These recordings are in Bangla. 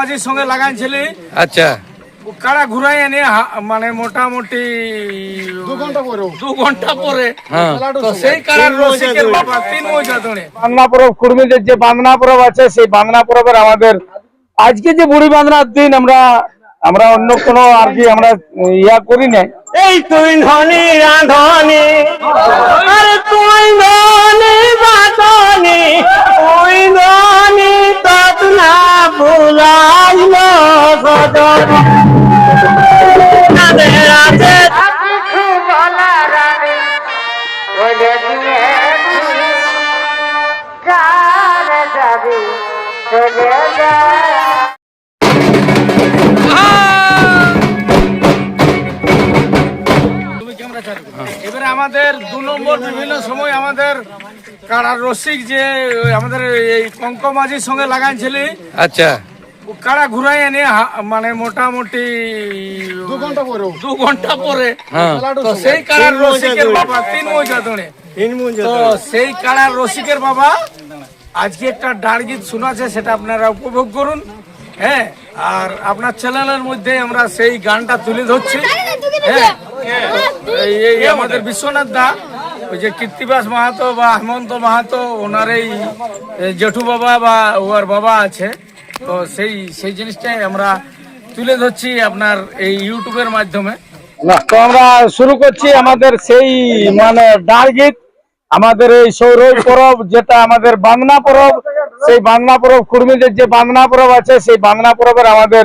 মাঝির সঙ্গে লাগাইছিলি আচ্ছা। কাড়া ঘুরাই এনে মানে মোটামুটি দু ঘণ্টা পরে। দু ঘণ্টা পরে। হ্যাঁ। সেই কাড়ার রসিকের বাবা তিন মৌজা ধরে। বাংলা পরব কুর্মীদের যে পরব আছে সেই পরবের আমাদের আজকে যে বুড়ি বাঁধনার দিন আমরা আমরা অন্য কোনো আর কি আমরা ইয়া করি নাই। এই তুই ধনী রাধনি আরে তুই এবারে আমাদের দু নম্বর বিভিন্ন সময় আমাদের কাড়ার রসিক যে আমাদের এই কঙ্ক মাঝির সঙ্গে লাগাইছিলি। আচ্ছা। কাড়া ঘুরাই এনে হা- মানে মোটামুটি দু ঘণ্টা পরে। দু ঘণ্টা পরে। হ্যাঁ। তো সেই কাড়ার রসিকের বাবা তিন মৌজা ধরে তো সেই কাড়ার রসিকের বাবা আজকে একটা ডার গীত শোনাছে সেটা আপনারা উপভোগ করুন হ্যাঁ? আর আপনার চ্যানেলের মধ্যে আমরা সেই গানটা তুলে ধরছি হ্যাঁ? এই আমাদের বিশ্বনাথ দা ওই যে কীর্তিবাস মাহাতো বা হেমন্ত মাহাতো ওনার এই এই জেঠু বাবা বা ওর বাবা আছে। তো সেই সেই জিনিসটাই আমরা তুলে ধরছি আপনার এই ইউটিউবের মাধ্যমে। তো আমরা শুরু করছি আমাদের সেই মানে ডার গীত। আমাদের এই সৌরভ পরব, যেটা আমাদের বাংলা পরব, সেই বাংলা পরব, কুর্মীদের যে বাংলা পরব আছে, সেই বাংলা পরবের আমাদের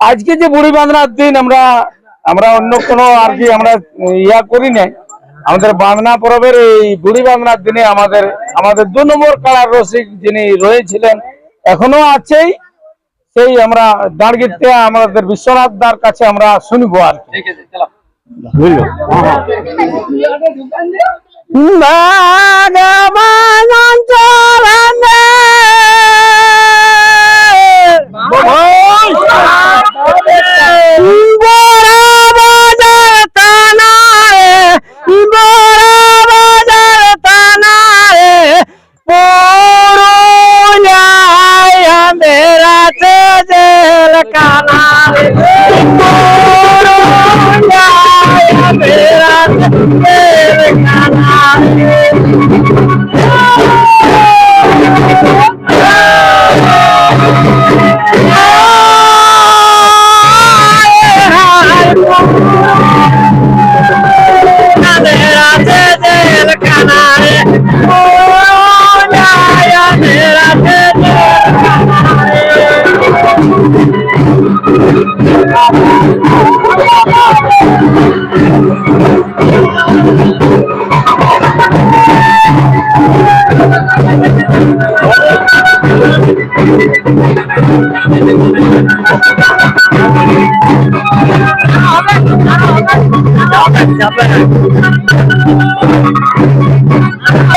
আজকে যে বুড়ি বাঁধনার দিন, আমরা আমরা অন্য কোনো আর কি আমরা ইয়া করি নাই। আমাদের বাংলা পরবের এই বুড়ি বাঁধনার দিনে আমাদের আমাদের দু নম্বর কালার রসিক যিনি রয়েছিলেন এখনও আছেই। সেই আমরা দাঁড়গিতে আমাদের বিশ্বনাথ দার কাছে আমরা শুনব আর কি।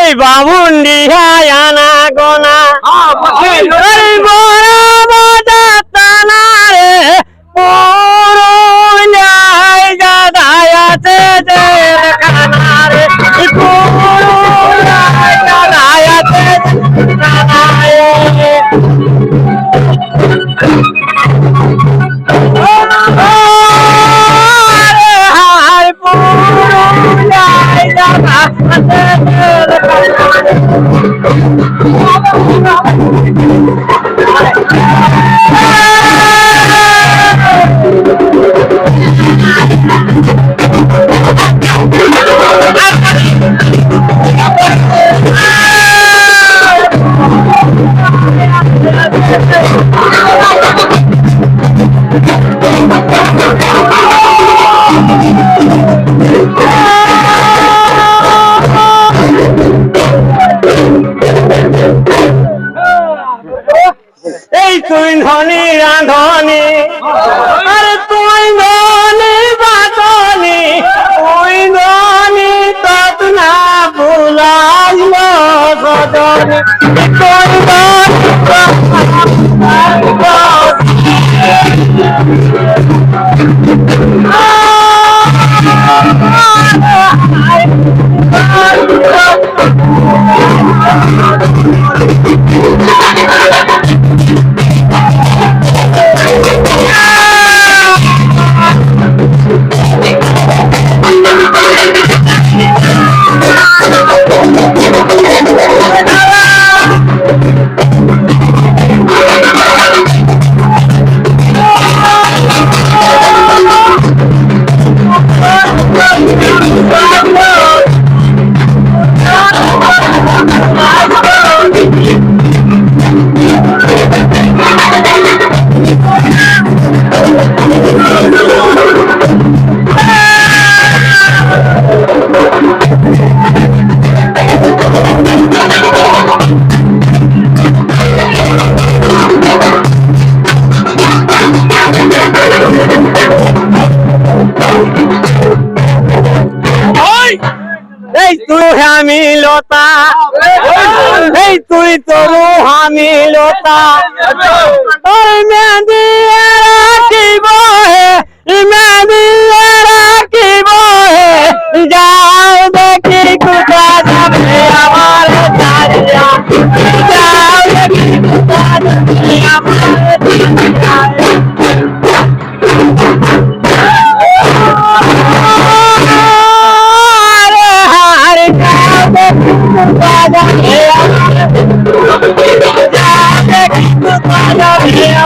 এই ¡Gracias! তুই ধনী রাধনি, আরে তুই ধনী বাদনি ওই ধনী তত না ভুলাইল সদনী তুই ধনী तू हामी लोता और मेहंदी की वो है, मेहंदी की वो है। जाओ देखी कुछ हमारे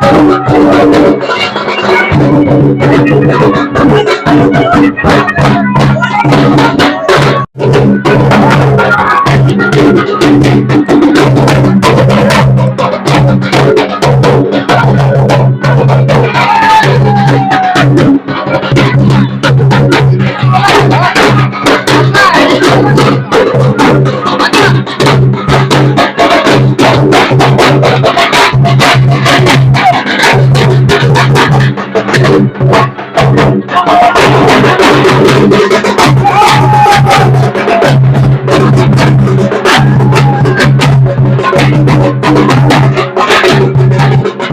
Thank you.